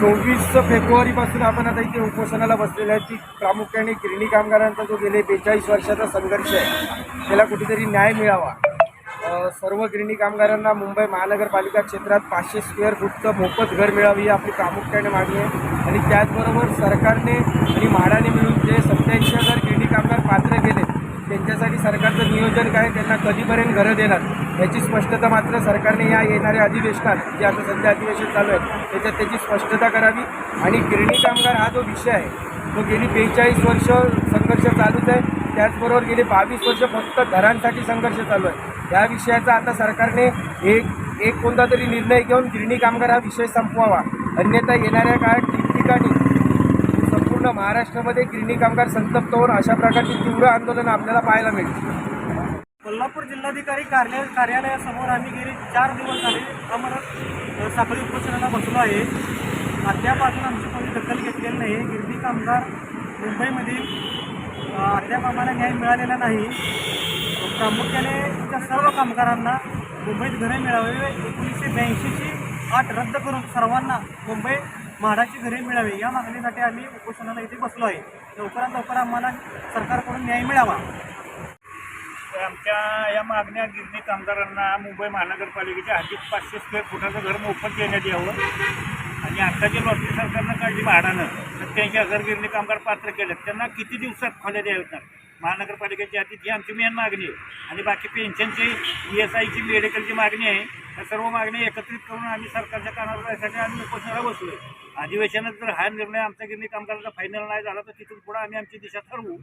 चोवीस फेब्रुवारीपासून आपण आता इथे उपोषणाला बसलेले आहेत. की प्रामुख्याने गिरणी कामगारांचा जो गेले बेचाळीस वर्षाचा संघर्ष आहे त्याला कुठेतरी न्याय मिळावा. सर्व गिरणी कामगारांना मुंबई महानगरपालिका क्षेत्रात पाचशे स्क्वेअर फूटचं मोफत घर मिळावी ही आपली प्रामुख्याने मागणी आहे. आणि त्याचबरोबर सरकारने आणि म्हाडाने मिळून जे सत्याऐंशी हजार गिरणी कामगार पात्र केले त्यांच्यासाठी सरकारचं नियोजन काय त्यांना कधीपर्यंत घरं देणार? याची स्पष्टता मात्र सरकारने या येणाऱ्या अधिवेशनात जे आता सध्या अधिवेशन चालू आहे त्याच्यात त्याची स्पष्टता करावी. आणि गिरणी कामगार हा जो विषय आहे तो गेली बेचाळीस वर्ष संघर्ष चालूच आहे. त्याचबरोबर गेले बावीस वर्ष फक्त घरांसाठी संघर्ष चालू आहे. या विषयाचा आता सरकारने एक एक कोणता तरी निर्णय घेऊन गिरणी कामगार हा विषय संपवावा. अन्यथा येणाऱ्या काळात ठिकठिकाणी पूर्ण महाराष्ट्रामध्ये गिरणी कामगार संतप्त होऊन अशा प्रकारची तीव्र आंदोलन आपल्याला पाहायला मिळते. कोल्हापूर जिल्हाधिकारी कार्यालय कार्यालयासमोर आम्ही गेले चार दिवस झाले. अमर साखळी उपोषणाला बसलो आहे. अद्याप अजून आमची कोणी दखल घेतलेली नाही. गिरणी कामगार मुंबईमधील अद्याप आम्हाला न्याय मिळालेला नाही. प्रामुख्याने त्या सर्व कामगारांना मुंबईत घरे मिळावे. एकोणीसशे ब्याऐंशीची आठ रद्द करून सर्वांना मुंबई म्हाडाची घरे मिळावी. या मागणीसाठी आम्ही उपोषणाला इथे बसलो आहे. लवकरात लवकर आम्हाला सरकारकडून न्याय मिळावा. तर आमच्या या मागण्या गिरणी कामगारांना मुंबई महानगरपालिकेच्या हद्दीत पाचशे स्क्वेअर फुटाचं घर मोफत देण्यात यावं. आणि आता जे लॉटरी सरकारनं काढली भाडानं सत्याऐंशी हजार गिरणी कामगार पात्र केलेत. त्यांना किती दिवसात खोल्या द्याव्यात महानगरपालिकेच्या हद्दीत ही आमची मेन मागणी आहे. आणि बाकी पेन्शनची ई एस आयची मेडिकलची मागणी आहे. या सर्व मागण्या एकत्रित करून आम्ही सरकारच्या कानावर जायसाठी आम्ही उपोषणाला आहे अधिवेशनात जर हा निर्णय आमच्या गिरणी कामगारांचा फायनल नाही झाला तर तिथून पुढे आम्ही आमची दिशा ठरवू.